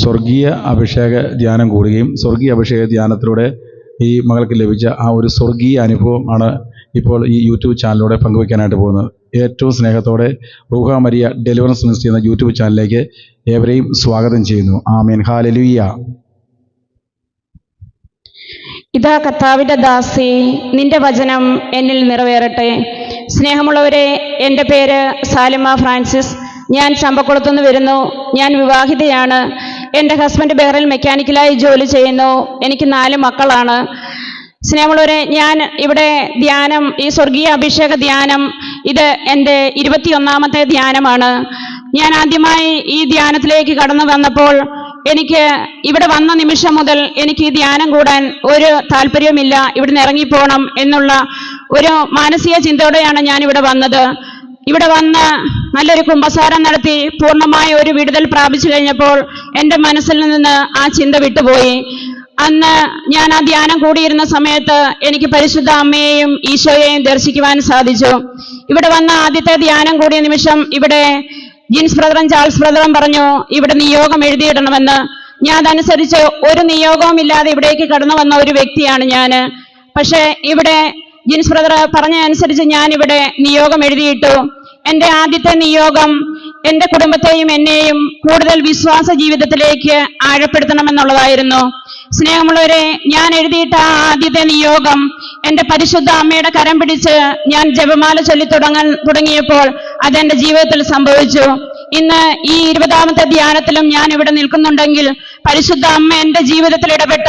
സ്വർഗീയ അഭിഷേക ധ്യാനം കൂടുകയും സ്വർഗീയ അഭിഷേക ധ്യാനത്തിലൂടെ ഈ മകൾക്ക് ലഭിച്ച ആ ഒരു സ്വർഗീയ അനുഭവം ആണ് ഇപ്പോൾ ഈ യൂട്യൂബ് ചാനലിലൂടെ പങ്കുവയ്ക്കാനായിട്ട് പോകുന്നത്. ഏറ്റവും സ്നേഹത്തോടെ റൂഹ മരിയ ഡെലിവറൻസ് മിനിസ്റ്റർ എന്ന യൂട്യൂബ് ചാനലിലേക്ക് ഏവരെയും സ്വാഗതം ചെയ്യുന്നു. ആ ഹാലലുയ്യ ഇതാ കർത്താവിന്റെ ദാസി നിന്റെ വചനം എന്നിൽ നിറവേറട്ടെ. സ്നേഹമുള്ളവരെ എന്റെ പേര് സാലിമ ഫ്രാൻസിസ്. ഞാൻ ചമ്പക്കുളത്തുനിന്ന് വരുന്നു. ഞാൻ വിവാഹിതയാണ്. എന്റെ ഹസ്ബൻഡ് ബെഹ്റിൽ മെക്കാനിക്കലായി ജോലി ചെയ്യുന്നു. എനിക്ക് നാല് മക്കളാണ്. സ്നേഹമുള്ളവരെ ഞാൻ ഇവിടെ ധ്യാനം ഈ സ്വർഗീയ അഭിഷേക ധ്യാനം ഇത് എന്റെ ഇരുപത്തിയൊന്നാമത്തെ ധ്യാനമാണ്. ഞാൻ ആദ്യമായി ഈ ധ്യാനത്തിലേക്ക് കടന്നു വന്നപ്പോൾ എനിക്ക് ഇവിടെ വന്ന നിമിഷം മുതൽ എനിക്ക് ഈ ധ്യാനം കൂടാൻ ഒരു താല്പര്യവുമില്ല. ഇവിടുന്ന് ഇറങ്ങിപ്പോണം എന്നുള്ള ഒരു മാനസിക ചിന്തയോടെയാണ് ഞാൻ ഇവിടെ വന്നത്. ഇവിടെ വന്ന് നല്ലൊരു കുമ്പസാരം നടത്തി പൂർണമായ ഒരു വിടുതൽ പ്രാപിച്ചു കഴിഞ്ഞപ്പോൾ എന്റെ മനസ്സിൽ നിന്ന് ആ ചിന്ത വിട്ടുപോയി. അന്ന് ഞാൻ ആ ധ്യാനം കൂടിയിരുന്ന സമയത്ത് എനിക്ക് പരിശുദ്ധ അമ്മയെയും ഈശോയെയും ദർശിക്കുവാൻ സാധിച്ചു. ഇവിടെ വന്ന ആദ്യത്തെ ധ്യാനം കൂടിയ നിമിഷം ഇവിടെ ജിൻസ് ബ്രദറും ചാൾസ് ബ്രദറും പറഞ്ഞു ഇവിടെ നിയോഗം എഴുതിയിടണമെന്ന്. ഞാൻ അതനുസരിച്ച് ഒരു നിയോഗവും ഇല്ലാതെ ഇവിടേക്ക് കടന്നു വന്ന ഒരു വ്യക്തിയാണ് ഞാൻ പക്ഷേ ഇവിടെ ജിൻസ് ബ്രദർ പറഞ്ഞ അനുസരിച്ച് ഞാൻ ഇവിടെ നിയോഗം എഴുതിയിട്ടു. എന്റെ ആദ്യത്തെ നിയോഗം എന്റെ കുടുംബത്തെയും എന്നെയും കൂടുതൽ വിശ്വാസ ജീവിതത്തിലേക്ക് ആഴപ്പെടുത്തണമെന്നുള്ളതായിരുന്നു. സ്നേഹമുള്ളവരെ ഞാൻ എഴുതിയിട്ട ആ ആദ്യത്തെ നിയോഗം എന്റെ പരിശുദ്ധ അമ്മയുടെ കരം പിടിച്ച് ഞാൻ ജപമാല ചൊല്ലി തുടങ്ങാൻ തുടങ്ങിയപ്പോൾ അതെന്റെ ജീവിതത്തിൽ സംഭവിച്ചു. ഇന്ന് ഈ ഇരുപതാമത്തെ ധ്യാനത്തിലും ഞാൻ ഇവിടെ നിൽക്കുന്നുണ്ടെങ്കിൽ പരിശുദ്ധ അമ്മ എന്റെ ജീവിതത്തിൽ ഇടപെട്ട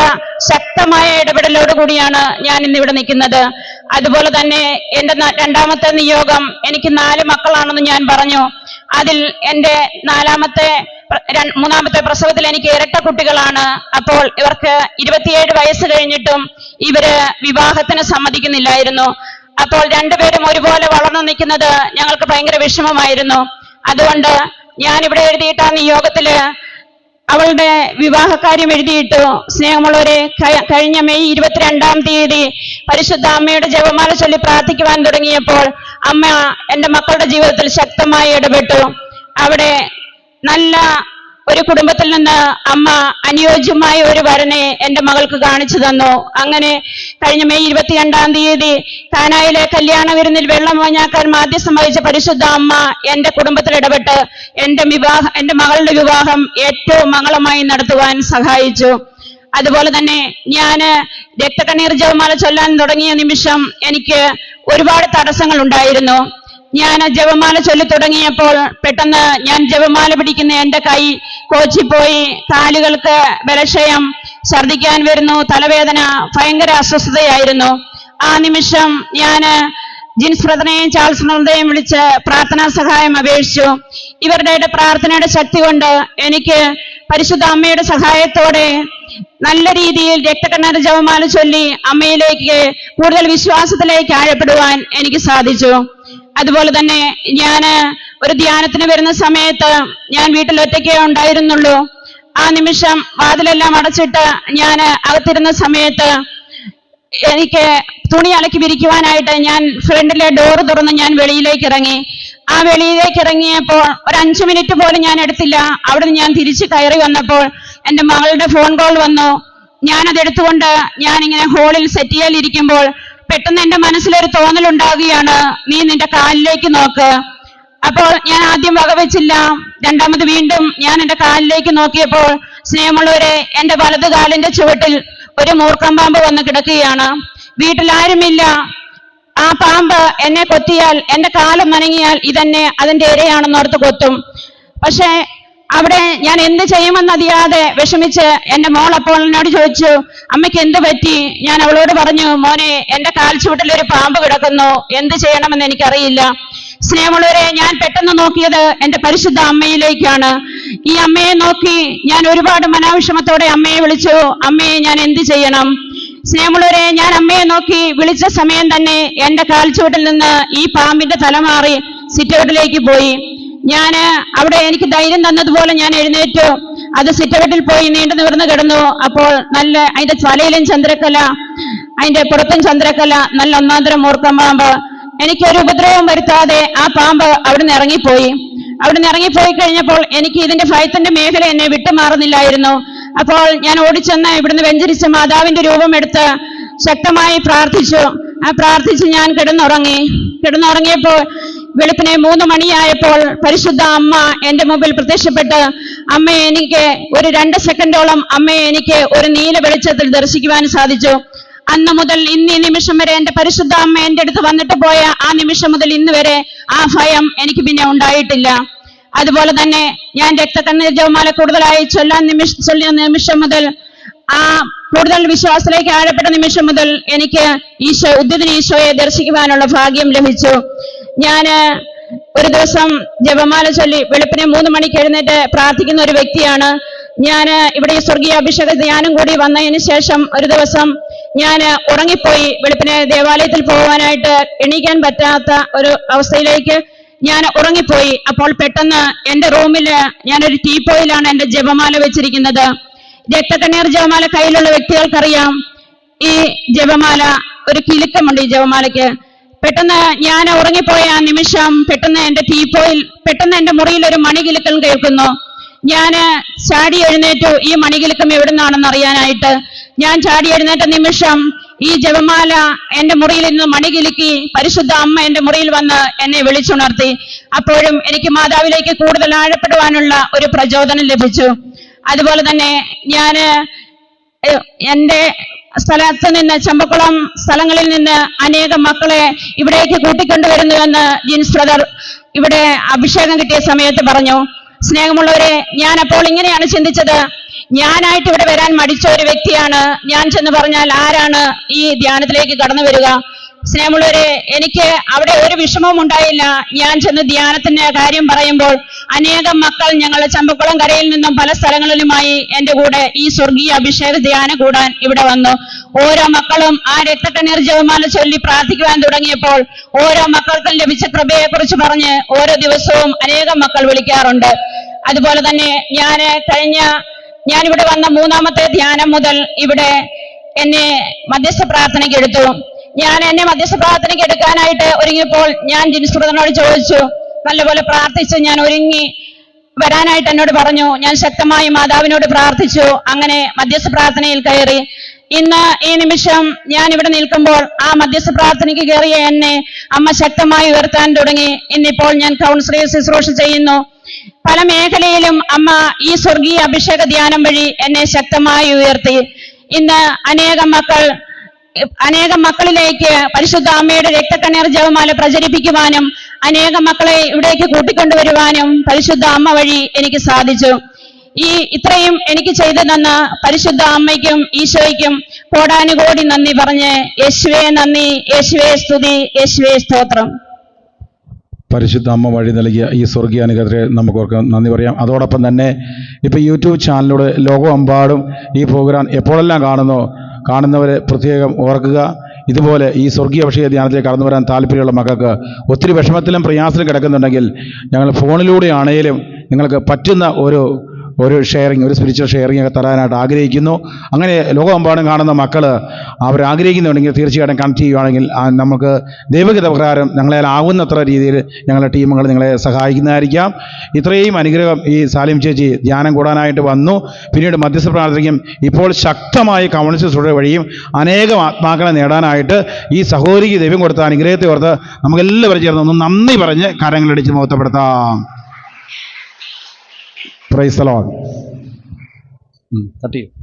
ശക്തമായ ഇടപെടലോടുകൂടിയാണ് ഞാൻ ഇന്ന് ഇവിടെ നിൽക്കുന്നത്. അതുപോലെ തന്നെ എന്റെ രണ്ടാമത്തെ നിയോഗം എനിക്ക് നാല് മക്കളാണെന്ന് ഞാൻ പറഞ്ഞു. അതിൽ എന്റെ നാലാമത്തെ മൂന്നാമത്തെ പ്രസവത്തിൽ എനിക്ക് ഇരട്ട കുട്ടികളാണ്. അപ്പോൾ ഇവർക്ക് ഇരുപത്തിയേഴ് വയസ്സ് കഴിഞ്ഞിട്ടും ഇവർ വിവാഹത്തിന് സമ്മതിക്കുന്നില്ലായിരുന്നു. അപ്പോൾ രണ്ടുപേരും ഒരുപോലെ വളർന്നു നിൽക്കുന്നത് ഞങ്ങൾക്ക് ഭയങ്കര വിഷമമായിരുന്നു. അതുകൊണ്ട് ഞാൻ ഇവിടെ എഴുതിയിട്ട് ആ നിയോഗത്തിൽ അവളുടെ വിവാഹകാര്യം എഴുതിയിട്ടു സ്നേഹമുള്ളവരെ കഴിഞ്ഞ മെയ് ഇരുപത്തിരണ്ടാം തീയതി പരിശുദ്ധ അമ്മയുടെ ജപമാല ചൊല്ലി പ്രാർത്ഥിക്കുവാൻ തുടങ്ങിയപ്പോൾ അമ്മ എന്റെ മക്കളുടെ ജീവിതത്തിൽ ശക്തമായി ഇടപെട്ടു. അവിടെ നല്ല ഒരു കുടുംബത്തിൽ നിന്ന് അമ്മ അനുയോജ്യമായ ഒരു വരനെ എന്റെ മകൾക്ക് കാണിച്ചു തന്നു. അങ്ങനെ കഴിഞ്ഞ മെയ് ഇരുപത്തിരണ്ടാം തീയതി കാനായിലെ കല്യാണ വിരുന്നിൽ വെള്ളം മഞ്ഞാക്കാൻ മാധ്യസ്ഥം വഹിച്ച പരിശുദ്ധ അമ്മ എന്റെ കുടുംബത്തിൽ ഇടപെട്ട് എന്റെ വിവാഹം എന്റെ മകളുടെ വിവാഹം ഏറ്റവും മംഗളമായി നടത്തുവാൻ സഹായിച്ചു. അതുപോലെ തന്നെ ഞാൻ രക്തകണ്ണീർ ജപമാല ചൊല്ലാൻ തുടങ്ങിയ നിമിഷം എനിക്ക് ഒരുപാട് തടസ്സങ്ങൾ ഉണ്ടായിരുന്നു. ഞാൻ ജപമാല ചൊല്ലി തുടങ്ങിയപ്പോൾ പെട്ടെന്ന് ഞാൻ ജപമാല പിടിക്കുന്ന എന്റെ കൈ കോച്ചിപ്പോയി കാലുകൾക്ക് ബലക്ഷയം ഛർദിക്കാൻ വരുന്നു തലവേദന ഭയങ്കര അസ്വസ്ഥതയായിരുന്നു. ആ നിമിഷം ഞാൻ ജിൻസ് ബ്രദറിനെയും ചാൾസ് ബ്രദറിനെയും വിളിച്ച് പ്രാർത്ഥനാ സഹായം അപേക്ഷിച്ചു. ഇവരുടെ പ്രാർത്ഥനയുടെ ശക്തി കൊണ്ട് എനിക്ക് പരിശുദ്ധ അമ്മയുടെ സഹായത്തോടെ നല്ല രീതിയിൽ രക്തകണ്ണര ജവമാല ചൊല്ലി അമ്മയിലേക്ക് കൂടുതൽ വിശ്വാസത്തിലേക്ക് ആഴപ്പെടുവാൻ എനിക്ക് സാധിച്ചു. അതുപോലെ തന്നെ ഞാൻ ഒരു ധ്യാനത്തിന് വരുന്ന സമയത്ത് ഞാൻ വീട്ടിൽ ഒറ്റയ്ക്കേ ഉണ്ടായിരുന്നുള്ളൂ. ആ നിമിഷം വാതിലെല്ലാം അടച്ചിട്ട് ഞാൻ അകത്തിരുന്ന സമയത്ത് എനിക്ക് തുണി അലക്കി വിരിക്കുവാനായിട്ട് ഞാൻ ഫ്രണ്ടിലെ ഡോറ് തുറന്ന് ഞാൻ വെളിയിലേക്ക് ഇറങ്ങി. ആ വെളിയിലേക്ക് ഇറങ്ങിയപ്പോൾ ഒരു അഞ്ചു മിനിറ്റ് പോലും ഞാൻ എടുത്തില്ല. അവിടുന്ന് ഞാൻ തിരിച്ചു കയറി വന്നപ്പോൾ എന്റെ മകളുടെ ഫോൺ കോൾ വന്നു. ഞാനത് എടുത്തുകൊണ്ട് ഞാൻ ഇങ്ങനെ ഹോളിൽ സെറ്റ് ഇരിക്കുമ്പോൾ പെട്ടെന്ന് എന്റെ മനസ്സിലൊരു തോന്നലുണ്ടാവുകയാണ് നീ നിന്റെ കാലിലേക്ക് നോക്ക്. അപ്പോൾ ഞാൻ ആദ്യം വകവെച്ചില്ല രണ്ടാമത് വീണ്ടും ഞാൻ എന്റെ കാലിലേക്ക് നോക്കിയപ്പോൾ സ്നേഹമുള്ളവരെ എന്റെ വലതു കാലിന്റെ ചുവട്ടിൽ ഒരു മൂർഖം പാമ്പ് വന്ന് കിടക്കുകയാണ്. വീട്ടിൽ ആരുമില്ല. ആ പാമ്പ് എന്നെ കൊത്തിയാൽ എന്റെ കാലം നനങ്ങിയാൽ ഇതെന്നെ അതിന്റെ ഇരയാണെന്നോർത്ത് കൊത്തും. പക്ഷേ അവിടെ ഞാൻ എന്ത് ചെയ്യുമെന്നറിയാതെ വിഷമിച്ച് എന്റെ മോൾ അപ്പോൾ എന്നോട് ചോദിച്ചു അമ്മയ്ക്ക് എന്ത് പറ്റി? ഞാൻ അവളോട് പറഞ്ഞു മോനെ എന്റെ കാൽച്ചുവട്ടിൽ ഒരു പാമ്പ് കിടക്കുന്നു. എന്ത് ചെയ്യണമെന്ന് എനിക്കറിയില്ല. സ്നേഹമുള്ളവരെ ഞാൻ പെട്ടെന്ന് നോക്കിയത് എന്റെ പരിശുദ്ധ അമ്മയിലേക്കാണ്. ഈ അമ്മയെ നോക്കി ഞാൻ ഒരുപാട് മനാവിഷമത്തോടെ അമ്മയെ വിളിച്ചു അമ്മയെ ഞാൻ എന്ത് ചെയ്യണം? സ്നേഹമുള്ളവരെ ഞാൻ അമ്മയെ നോക്കി വിളിച്ച സമയം തന്നെ എന്റെ കാൽച്ചുവട്ടിൽ നിന്ന് ഈ പാമ്പിന്റെ തല മാറി സിറ്റൗട്ടിലേക്ക് പോയി. ഞാൻ അവിടെ എനിക്ക് ധൈര്യം തന്നതുപോലെ ഞാൻ എഴുന്നേറ്റു. അത് സിറ്റൗട്ടിൽ പോയി നീണ്ടു നിവർന്ന് കിടന്നു. അപ്പോൾ നല്ല അതിന്റെ തലയിലും ചന്ദ്രക്കല അതിന്റെ പുറത്തും ചന്ദ്രക്കല നല്ല ഒന്നാന്തരം മൂർക്കം പാമ്പ് എനിക്കൊരു ഉപദ്രവം വരുത്താതെ ആ പാമ്പ് അവിടുന്ന് ഇറങ്ങിപ്പോയി. അവിടെ നിന്ന് ഇറങ്ങിപ്പോയി കഴിഞ്ഞപ്പോൾ എനിക്ക് ഇതിന്റെ ഭയത്തിന്റെ മേഖല എന്നെ വിട്ടുമാറുന്നില്ലായിരുന്നു. അപ്പോൾ ഞാൻ ഓടിച്ചെന്ന് ഇവിടുന്ന് വെഞ്ചരിച്ച മാതാവിന്റെ രൂപം എടുത്ത് ശക്തമായി പ്രാർത്ഥിച്ചു. ആ പ്രാർത്ഥിച്ച് ഞാൻ കിടന്നുറങ്ങി. കിടന്നുറങ്ങിയപ്പോൾ വെളുപ്പിനെ മൂന്ന് മണിയായപ്പോൾ പരിശുദ്ധ അമ്മ എന്റെ മുമ്പിൽ പ്രത്യക്ഷപ്പെട്ട് അമ്മയെ എനിക്ക് ഒരു രണ്ട് സെക്കൻഡോളം അമ്മയെ എനിക്ക് ഒരു നീല വെളിച്ചത്തിൽ ദർശിക്കുവാൻ സാധിച്ചു. അന്ന് മുതൽ ഇന്ന് ഈ നിമിഷം വരെ എന്റെ പരിശുദ്ധ അമ്മ എന്റെ അടുത്ത് വന്നിട്ട് പോയ ആ നിമിഷം മുതൽ ഇന്ന് വരെ ആ ഭയം എനിക്ക് പിന്നെ ഉണ്ടായിട്ടില്ല. അതുപോലെ തന്നെ ഞാൻ രക്തക്കണ്ണീർ ജവമാല കൂടുതലായി ചൊല്ലാൻ നിമിഷ ചൊല്ലിയ നിമിഷം മുതൽ ആ കൂടുതൽ വിശ്വാസത്തിലേക്ക് ആഴപ്പെട്ട നിമിഷം മുതൽ എനിക്ക് ഈശോ ഉദ്യതിന് ഈശോയെ ദർശിക്കുവാനുള്ള ഭാഗ്യം ലഭിച്ചു. ഞാൻ ഒരു ദിവസം ജപമാല ചൊല്ലി വെളുപ്പിനെ മൂന്ന് മണിക്ക് എഴുന്നേറ്റ് പ്രാർത്ഥിക്കുന്ന ഒരു വ്യക്തിയാണ്. ഞാൻ ഇവിടെ സ്വർഗീയ അഭിഷേക ധ്യാനം കൂടി വന്നതിന് ശേഷം ഒരു ദിവസം ഞാൻ ഉറങ്ങിപ്പോയി വെളുപ്പിനെ ദേവാലയത്തിൽ പോകാനായിട്ട് എണീക്കാൻ പറ്റാത്ത ഒരു അവസ്ഥയിലേക്ക് ഞാൻ ഉറങ്ങിപ്പോയി. അപ്പോൾ പെട്ടെന്ന് എന്റെ റൂമിൽ ഞാനൊരു ടീപ്പോയിലാണ് എന്റെ ജപമാല വെച്ചിരിക്കുന്നത്. രക്തക്കണ്ണീർ ജപമാല കയ്യിലുള്ള വ്യക്തികൾക്കറിയാം. ഈ ജപമാല ഒരു കിലുക്കമുണ്ട് ഈ ജപമാലയ്ക്ക്. പെട്ടെന്ന് ഞാൻ ഉറങ്ങിപ്പോയ ആ നിമിഷം പെട്ടെന്ന് എന്റെ ടീപ്പോയിൽ പെട്ടെന്ന് എന്റെ മുറിയിൽ ഒരു മണികിലുക്കം കേൾക്കുന്നു. ഞാൻ ചാടി എഴുന്നേറ്റു ഈ മണികിലുക്കം എവിടുന്നാണെന്ന് അറിയാനായിട്ട് ഞാൻ ചാടി എഴുന്നേറ്റ നിമിഷം ഈ ജപമാല എന്റെ മുറിയിൽ നിന്ന് മണികിലുക്കി പരിശുദ്ധ അമ്മ എന്റെ മുറിയിൽ വന്ന് എന്നെ വിളിച്ചുണർത്തി. അപ്പോഴും എനിക്ക് മാതാവിലേക്ക് കൂടുതൽ ആഴപ്പെടുവാനുള്ള ഒരു പ്രചോദനം ലഭിച്ചു. അതുപോലെ തന്നെ ഞാൻ എന്റെ സ്ഥലത്ത് നിന്ന് ചമ്പക്കുളം സ്ഥലങ്ങളിൽ നിന്ന് അനേകം മക്കളെ ഇവിടേക്ക് കൂട്ടിക്കൊണ്ടുവരുന്നുവെന്ന് ജിൻസ് ബ്രദർ ഇവിടെ അഭിഷേകം കിട്ടിയ സമയത്ത് പറഞ്ഞു. സ്നേഹമുള്ളവരെ ഞാൻ അപ്പോൾ ഇങ്ങനെയാണ് ചിന്തിച്ചത്. ഞാനായിട്ട് ഇവിടെ വരാൻ മടിച്ച ഒരു വ്യക്തിയാണ്. ഞാൻ ചെന്ന് പറഞ്ഞാൽ ആരാണ് ഈ ധ്യാനത്തിലേക്ക് കടന്നു വരിക? സ്നേഹമുള്ളവരെ എനിക്ക് അവിടെ ഒരു വിഷമവും ഉണ്ടായില്ല. ഞാൻ ചെന്ന് ധ്യാനത്തിന്റെ കാര്യം പറയുമ്പോൾ അനേകം മക്കൾ ഞങ്ങളുടെ ചമ്പക്കുളം കരയിൽ നിന്നും പല സ്ഥലങ്ങളിലുമായി എന്റെ കൂടെ ഈ സ്വർഗീയ അഭിഷേക ധ്യാനം കൂടാൻ ഇവിടെ വന്നു. ഓരോ മക്കളും ആ രക്തക്കണ്ണീർ ജവമാല ചൊല്ലി പ്രാർത്ഥിക്കുവാൻ തുടങ്ങിയപ്പോൾ ഓരോ മക്കൾക്കും ലഭിച്ച കൃപയെക്കുറിച്ച് പറഞ്ഞ് ഓരോ ദിവസവും അനേകം മക്കൾ വിളിക്കാറുണ്ട്. അതുപോലെ തന്നെ ഞാൻ കഴിഞ്ഞ ഞാനിവിടെ വന്ന മൂന്നാമത്തെ ധ്യാനം മുതൽ ഇവിടെ എന്നെ മധ്യസ്ഥ പ്രാർത്ഥനയ്ക്ക് എടുത്തു. ഞാൻ എന്നെ മധ്യസ്ഥ പ്രാർത്ഥനയ്ക്ക് എടുക്കാനായിട്ട് ഒരുങ്ങിയപ്പോൾ ഞാൻ ജിൻസ് ബ്രദറിനോട് ചോദിച്ചു. നല്ലപോലെ പ്രാർത്ഥിച്ച് ഞാൻ ഒരുങ്ങി. വരാനായിട്ട് എന്നോട് പറഞ്ഞു ഞാൻ ശക്തമായി മാതാവിനോട് പ്രാർത്ഥിച്ചു അങ്ങനെ മധ്യസ്ഥ പ്രാർത്ഥനയിൽ കയറി. ഇന്ന് ഈ നിമിഷം ഞാൻ ഇവിടെ നിൽക്കുമ്പോൾ ആ മധ്യസ്ഥ പ്രാർത്ഥനയ്ക്ക് കയറിയ എന്നെ അമ്മ ശക്തമായി ഉയർത്താൻ തുടങ്ങി. ഇന്നിപ്പോൾ ഞാൻ കൗൺസിലിംഗ് ശുശ്രൂഷ ചെയ്യുന്നു. പല മേഖലയിലും അമ്മ ഈ സ്വർഗീയ അഭിഷേക ധ്യാനം വഴി എന്നെ ശക്തമായി ഉയർത്തി. ഇന്ന് അനേകം മക്കൾ അനേകം മക്കളിലേക്ക് പരിശുദ്ധ അമ്മയുടെ രക്തക്കണ്ണീർ ജവമാല പ്രചരിപ്പിക്കുവാനും അനേകം മക്കളെ ഇവിടേക്ക് കൂട്ടിക്കൊണ്ടുവരുവാനും പരിശുദ്ധ അമ്മ വഴി എനിക്ക് സാധിച്ചു. ഈ ഇത്രയും എനിക്ക് ചെയ്തു തന്ന പരിശുദ്ധ അമ്മയ്ക്കും ഈശോയ്ക്കും കോടാനുകോടി നന്ദി പറഞ്ഞ് യേശുവേ നന്ദി യേശുവേ സ്തുതി യേശുവേ സ്തോത്രം. പരിശുദ്ധ അമ്മ വഴി നൽകിയ ഈ സ്വർഗീയ അനുഗ്രഹത്തെ നമുക്കൊക്കെ നന്ദി പറയാം. അതോടൊപ്പം തന്നെ ഇപ്പോൾ യൂട്യൂബ് ചാനലിലൂടെ ലോകമെമ്പാടും ഈ പ്രോഗ്രാം എപ്പോഴെല്ലാം കാണുന്നോ കാണുന്നവരെ പ്രത്യേകം ഓർക്കുക. ഇതുപോലെ ഈ സ്വർഗീയ അഭിഷേക ധ്യാനത്തിലേക്ക് കടന്നു വരാൻ താല്പര്യമുള്ള മക്കൾക്ക് ഒത്തിരി വിഷമത്തിലും പ്രയാസത്തിലും കിടക്കുന്നുണ്ടെങ്കിൽ ഞങ്ങൾ ഫോണിലൂടെ ആണെങ്കിലും നിങ്ങൾക്ക് പറ്റുന്ന ഒരു ഒരു ഷെയറിങ് ഒരു സ്പിരിച്വൽ ഷെയറിങ് ഒക്കെ തരാനായിട്ട് ആഗ്രഹിക്കുന്നു. അങ്ങനെ ലോകമെമ്പാടും കാണുന്ന മക്കൾ അവർ ആഗ്രഹിക്കുന്നുണ്ടെങ്കിൽ തീർച്ചയായിട്ടും കണക്ട് ചെയ്യുകയാണെങ്കിൽ നമുക്ക് ദൈവഗത പ്രകാരം ഞങ്ങളെ ആവുന്നത്ര രീതിയിൽ ഞങ്ങളുടെ ടീമുകൾ നിങ്ങളെ സഹായിക്കുന്നതായിരിക്കാം. ഇത്രയും അനുഗ്രഹം ഈ സാലിം ചേച്ചി ധ്യാനം കൂടാനായിട്ട് വന്നു. പിന്നീട് മധ്യസ്ഥ പ്രാർത്ഥനയ്ക്കും ഇപ്പോൾ ശക്തമായ കമ്മ്യൂണിസ്റ്റ് വഴിയും അനേകം ആത്മാക്കളെ നേടാനായിട്ട് ഈ സഹോദരിക്ക് ദൈവം കൊടുത്ത അനുഗ്രഹത്തെ ഓർത്ത് നമുക്കെല്ലാവരും ചേർന്ന് ഒന്ന് നന്ദി പറഞ്ഞ് കരങ്ങളടിച്ച് മുഖത്തപ്പെടുത്താം. പ്രൈസ് ലോൺ കട്ട് ചെയ്യും